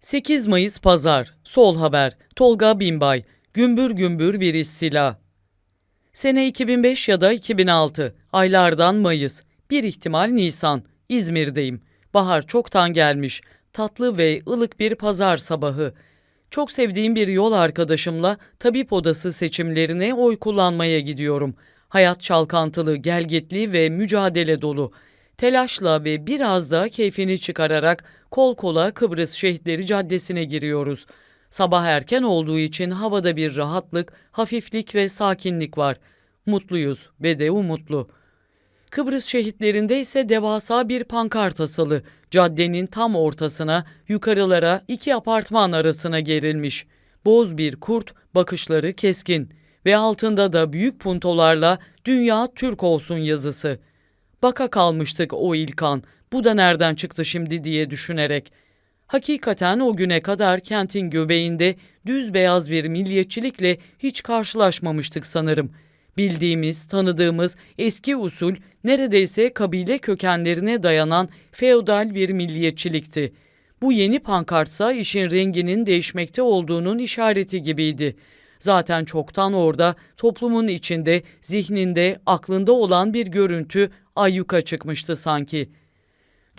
8 Mayıs Pazar, Sol Haber, Tolga Binbay, Gümbür Gümbür Bir istila. Sene 2005 ya da 2006, aylardan Mayıs, bir ihtimal Nisan, İzmir'deyim. Bahar çoktan gelmiş, tatlı ve ılık bir pazar sabahı. Çok sevdiğim bir yol arkadaşımla tabip odası seçimlerine oy kullanmaya gidiyorum. Hayat çalkantılı, gelgitli ve mücadele dolu. Telaşla ve biraz da keyfini çıkararak kol kola Kıbrıs Şehitleri Caddesi'ne giriyoruz. Sabah erken olduğu için havada bir rahatlık, hafiflik ve sakinlik var. Mutluyuz ve de umutlu. Kıbrıs şehitlerinde ise devasa bir pankart asılı. Caddenin tam ortasına, yukarılara iki apartman arasına gerilmiş. Boz bir kurt, bakışları keskin ve altında da büyük puntolarla Dünya Türk olsun yazısı. Baka kalmıştık o ilk an, bu da nereden çıktı şimdi diye düşünerek. Hakikaten o güne kadar kentin göbeğinde düz beyaz bir milliyetçilikle hiç karşılaşmamıştık sanırım. Bildiğimiz, tanıdığımız eski usul neredeyse kabile kökenlerine dayanan feodal bir milliyetçilikti. Bu yeni pankartsa işin renginin değişmekte olduğunun işareti gibiydi. Zaten çoktan orada, toplumun içinde, zihninde, aklında olan bir görüntü ayyuka çıkmıştı sanki.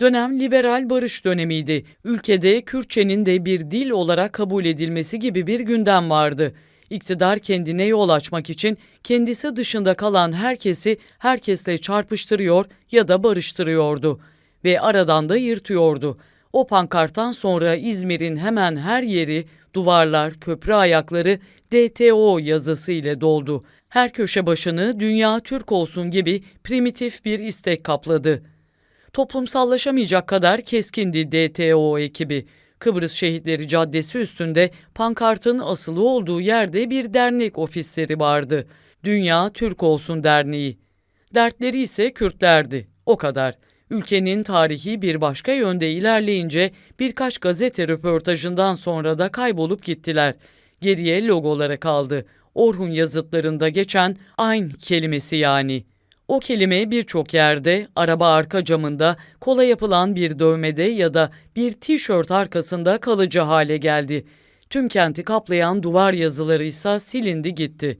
Dönem liberal barış dönemiydi. Ülkede Kürtçenin de bir dil olarak kabul edilmesi gibi bir gündem vardı. İktidar kendine yol açmak için kendisi dışında kalan herkesi herkesle çarpıştırıyor ya da barıştırıyordu ve aradan da yırtıyordu. O pankarttan sonra İzmir'in hemen her yeri, duvarlar, köprü ayakları DTO yazısı ile doldu. Her köşe başını dünya Türk olsun gibi primitif bir istek kapladı toplumsallaşamayacak kadar keskindi DTO ekibi. Kıbrıs Şehitleri Caddesi üstünde pankartın asılı olduğu yerde bir dernek ofisleri vardı. Dünya Türk Olsun Derneği. Dertleri ise Kürtlerdi. O kadar. Ülkenin tarihi bir başka yönde ilerleyince birkaç gazete röportajından sonra da kaybolup gittiler. Geriye logolara kaldı. Orhun yazıtlarında geçen aynı kelimesi yani. O kelime birçok yerde, araba arka camında, kola yapılan bir dövmede ya da bir tişört arkasında kalıcı hale geldi. Tüm kenti kaplayan duvar yazıları ise silindi gitti.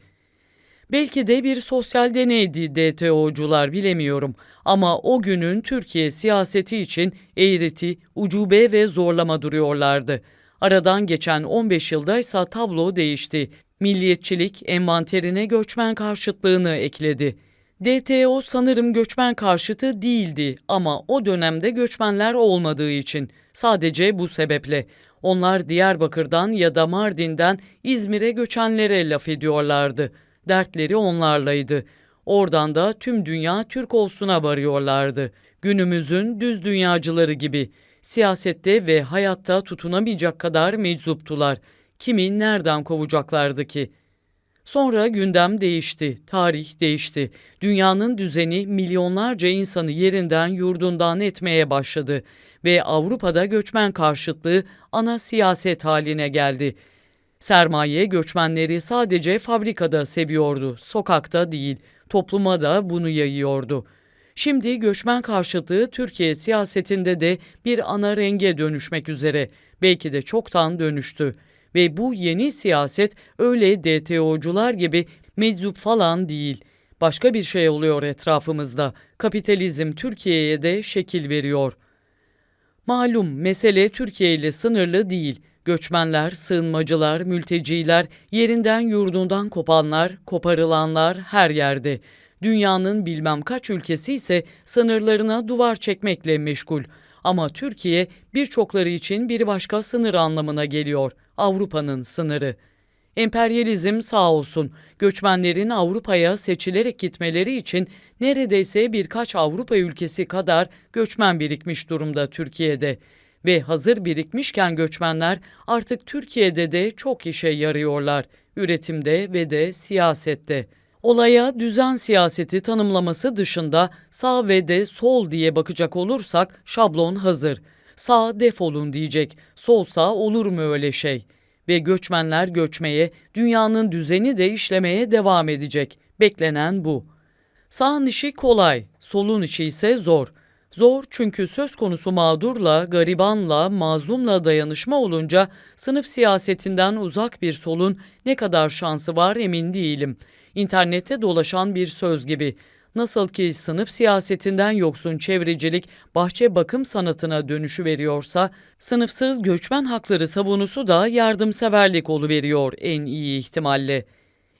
Belki de bir sosyal deneydi DTO'cular bilemiyorum ama o günün Türkiye siyaseti için eğreti, ucube ve zorlama duruyorlardı. Aradan geçen 15 yılda ise tablo değişti. Milliyetçilik envanterine göçmen karşıtlığını ekledi. DTO sanırım göçmen karşıtı değildi ama o dönemde göçmenler olmadığı için sadece bu sebeple onlar Diyarbakır'dan ya da Mardin'den İzmir'e göçenlere laf ediyorlardı. Dertleri onlarlaydı. Oradan da tüm dünya Türk olsuna varıyorlardı. Günümüzün düz dünyacıları gibi. Siyasette ve hayatta tutunamayacak kadar meczuptular. Kimi nereden kovacaklardı ki?'' Sonra gündem değişti, tarih değişti. Dünyanın düzeni milyonlarca insanı yerinden yurdundan etmeye başladı ve Avrupa'da göçmen karşıtlığı ana siyaset haline geldi. Sermaye göçmenleri sadece fabrikada seviyordu, sokakta değil, topluma da bunu yayıyordu. Şimdi göçmen karşıtlığı Türkiye siyasetinde de bir ana renge dönüşmek üzere. Belki de çoktan dönüştü. Ve bu yeni siyaset öyle DTO'cular gibi meczup falan değil. Başka bir şey oluyor etrafımızda. Kapitalizm Türkiye'ye de şekil veriyor. Malum mesele Türkiye ile sınırlı değil. Göçmenler, sığınmacılar, mülteciler, yerinden yurdundan kopanlar, koparılanlar her yerde. Dünyanın bilmem kaç ülkesi ise sınırlarına duvar çekmekle meşgul. Ama Türkiye birçokları için bir başka sınır anlamına geliyor. Avrupa'nın sınırı. Emperyalizm sağ olsun göçmenlerin Avrupa'ya seçilerek gitmeleri için neredeyse birkaç Avrupa ülkesi kadar göçmen birikmiş durumda Türkiye'de ve hazır birikmişken göçmenler artık Türkiye'de de çok işe yarıyorlar üretimde ve de siyasette. Olaya düzen siyaseti tanımlaması dışında sağ ve de sol diye bakacak olursak şablon hazır. Sağ defolun diyecek, sol sağ olur mu öyle şey? Ve göçmenler göçmeye, dünyanın düzeni de işlemeye devam edecek. Beklenen bu. Sağın işi kolay, solun işi ise zor. Zor çünkü söz konusu mağdurla, garibanla, mazlumla dayanışma olunca sınıf siyasetinden uzak bir solun ne kadar şansı var emin değilim. İnternette dolaşan bir söz gibi. Nasıl ki sınıf siyasetinden yoksun çevrecilik bahçe bakım sanatına dönüşü veriyorsa, sınıfsız göçmen hakları savunusu da yardımseverlik veriyor en iyi ihtimalle.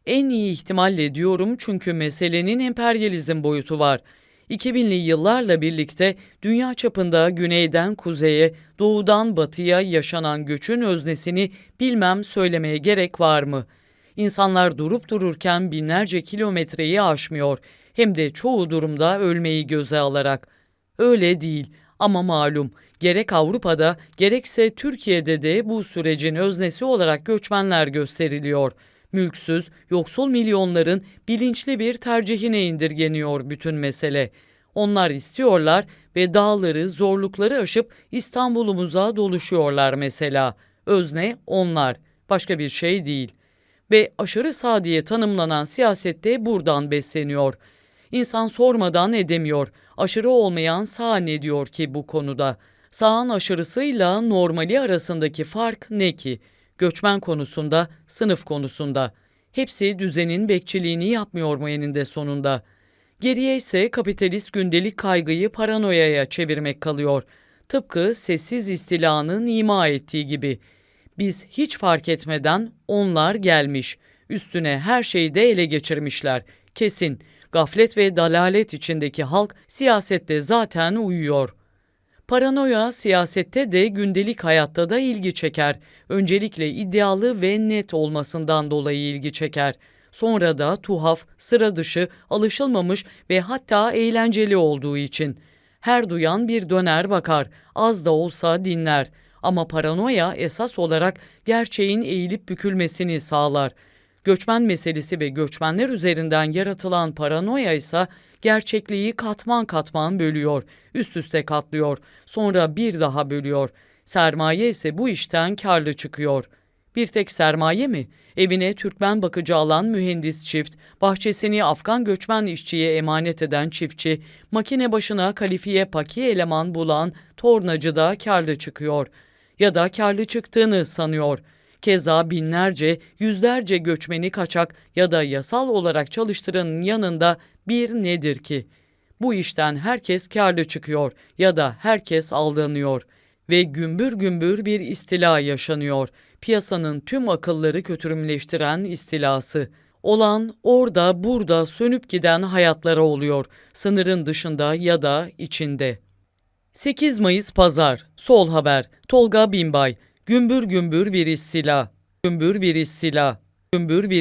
En iyi ihtimalle diyorum çünkü meselenin emperyalizm boyutu var. 2000'li yıllarla birlikte dünya çapında güneyden kuzeye, doğudan batıya yaşanan göçün öznesini bilmem söylemeye gerek var mı? İnsanlar durup dururken binlerce kilometreyi aşmıyor hem de çoğu durumda ölmeyi göze alarak. Öyle değil ama malum gerek Avrupa'da gerekse Türkiye'de de bu sürecin öznesi olarak göçmenler gösteriliyor. Mülksüz, yoksul milyonların bilinçli bir tercihine indirgeniyor bütün mesele. Onlar istiyorlar ve dağları, zorlukları aşıp İstanbul'umuza doluşuyorlar mesela. Özne onlar, başka bir şey değil. Ve aşırı sağ diye tanımlanan siyasette buradan besleniyor. İnsan sormadan edemiyor. Aşırı olmayan sağ ne diyor ki bu konuda? Sağın aşırısıyla normali arasındaki fark ne ki? Göçmen konusunda, sınıf konusunda. Hepsi düzenin bekçiliğini yapmıyor mu eninde sonunda? Geriye ise kapitalist gündelik kaygıyı paranoyaya çevirmek kalıyor. Tıpkı sessiz istilanın ima ettiği gibi. Biz hiç fark etmeden onlar gelmiş. Üstüne her şeyi de ele geçirmişler. Kesin. Gaflet ve dalalet içindeki halk siyasette zaten uyuyor. Paranoya siyasette de gündelik hayatta da ilgi çeker. Öncelikle iddialı ve net olmasından dolayı ilgi çeker. Sonra da tuhaf, sıra dışı, alışılmamış ve hatta eğlenceli olduğu için. Her duyan bir döner bakar, az da olsa dinler. Ama paranoya esas olarak gerçeğin eğilip bükülmesini sağlar. Göçmen meselesi ve göçmenler üzerinden yaratılan paranoya ise gerçekliği katman katman bölüyor, üst üste katlıyor, sonra bir daha bölüyor. Sermaye ise bu işten karlı çıkıyor. Bir tek sermaye mi? Evine Türkmen bakıcı alan mühendis çift, bahçesini Afgan göçmen işçiye emanet eden çiftçi, makine başına kalifiye paki eleman bulan tornacı da karlı çıkıyor. Ya da karlı çıktığını sanıyor. Keza binlerce, yüzlerce göçmeni kaçak ya da yasal olarak çalıştıranın yanında bir nedir ki? Bu işten herkes karlı çıkıyor ya da herkes aldanıyor ve gümbür gümbür bir istila yaşanıyor. Piyasanın tüm akılları kötürümleştiren istilası. Olan orada burada sönüp giden hayatlara oluyor. Sınırın dışında ya da içinde. 8 Mayıs Pazar Sol Haber Tolga Binbay Gümbür gümbür bir istila. Gümbür bir istila. Gümbür bir